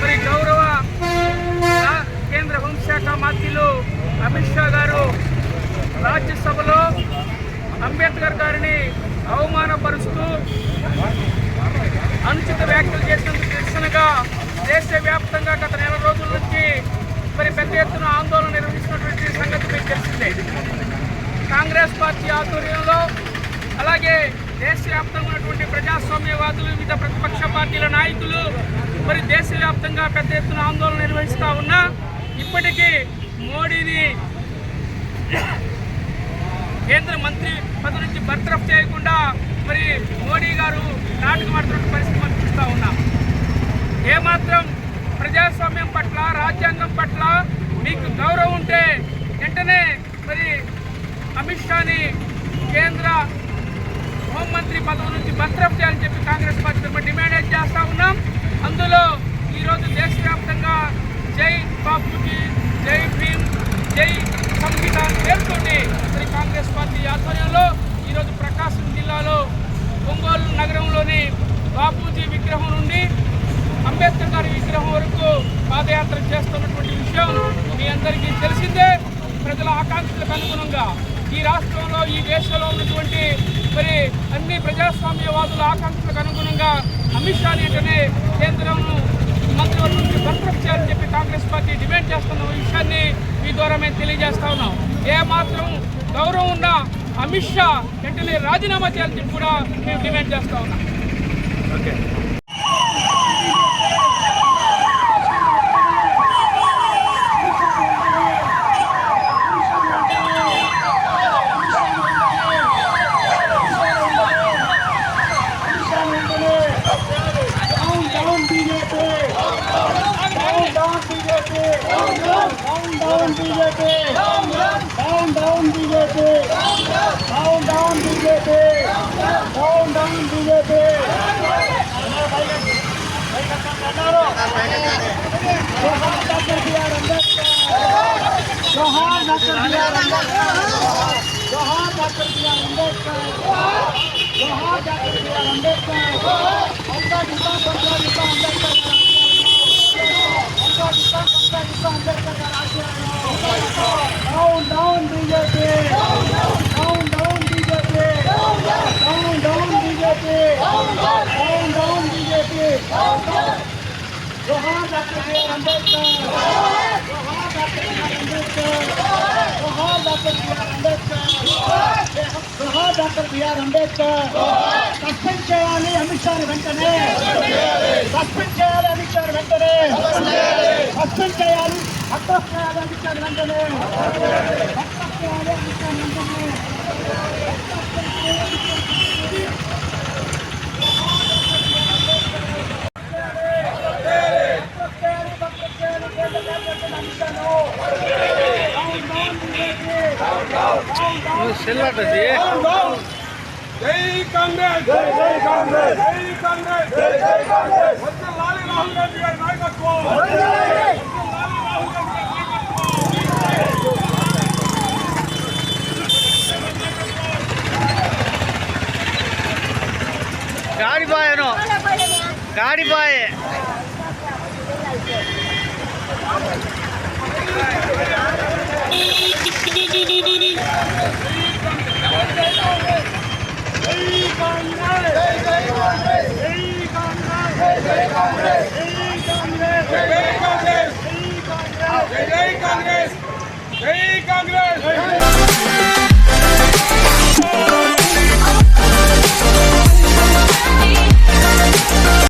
మరి గౌరవ కేంద్ర హోంశాఖ మంత్రులు అమిత్ షా గారు రాజ్యసభలో అంబేద్కర్ గారిని అవమానపరుస్తూ అనుచిత వ్యాఖ్యలు చేసినందుకు నిరసనగా దేశవ్యాప్తంగా గత నెల రోజుల నుంచి మరి పెద్ద ఎత్తున ఆందోళన నిర్వహించినటువంటి సంగతి మీకు తెలిసిందే. కాంగ్రెస్ పార్టీ ఆధ్వర్యంలో అలాగే దేశవ్యాప్తంగా ఉన్నటువంటి ప్రజాస్వామ్యవాదులు వివిధ ప్రతిపక్ష పార్టీల నాయకులు మరి దేశవ్యాప్తంగా పెద్ద ఎత్తున ఆందోళన నిర్వహిస్తూ ఉన్నా ఇప్పటికీ మోడీని కేంద్ర మంత్రి పదవి నుంచి బర్తరఫ్ చేయకుండా మరి మోడీ గారు నాటకమాడుతున్న పరిస్థితి మనం చూస్తూ ఉన్నాం. ఏమాత్రం ప్రజాస్వామ్యం పట్ల రాజ్యాంగం పట్ల మీకు గౌరవం ఉంటే వెంటనే మరి అమిత్ షాని కేంద్ర హోంమంత్రి పదవి నుంచి బర్తరఫ్ చేయాలని చెప్పి కాంగ్రెస్ పార్టీ తరఫున డిమాండ్ అయితే చేస్తా ఉన్నాం అందులో ఈరోజు దేశవ్యాప్తంగా జై బాపుజీ జై భీమ్ జై సంవిధాన్ పేర్కొండి మరి కాంగ్రెస్ పార్టీ ఆధ్వర్యంలో ఈరోజు ప్రకాశం జిల్లాలో ఒంగోలు నగరంలోని బాపూజీ విగ్రహం నుండి అంబేద్కర్ గారి విగ్రహం వరకు పాదయాత్ర చేస్తున్నటువంటి విషయం మీ అందరికీ తెలిసిందే. ప్రజల ఆకాంక్షలకు అనుగుణంగా ఈ రాష్ట్రంలో ఈ దేశంలో ఉన్నటువంటి మరి అన్ని ప్రజాస్వామ్యవాదుల ఆకాంక్షలకు అనుగుణంగా అమిత్ షా నేటనే కేంద్రం మంత్రివర్గం చేయాలని చెప్పి కాంగ్రెస్ పార్టీ డిమాండ్ చేస్తున్న విషయాన్ని మీ ద్వారా మేము తెలియజేస్తా ఉన్నాం. ఏ మాత్రం గౌరవం ఉన్న అమిత్ షా వెంటనే రాజీనామా చేయాలని చెప్పి కూడా మేము డిమాండ్ చేస్తా ఉన్నాం. Okay. Down, down, BJP. Down, down, BJP. Down, down, BJP. Down, down, BJP. Johar Dr. B. R. Ambedkar. Johar Dr. B. R. Ambedkar. Johar Dr. B. R. Ambedkar. जोहार डॉक्टर बी आर अम्बेडकर जोहार doctor B R Ambedkar जोहार doctor B R Ambedkar जोहार doctor B R Ambedkar suspend చేయాలి అమిత్ షా వెంటనే suspend చేయాలి అమిత్ షా వెంటనే suspend చేయాలి అక్రఫ్ చేయాలి అమిత్ షా వెంటనే అక్రఫ్ చేయాలి అమిత్ షా వెంటనే செல்லாட்டஜி ஜெய் காங்கிரஸ் ஜெய் ஜெய் காங்கிரஸ் कांग्रेस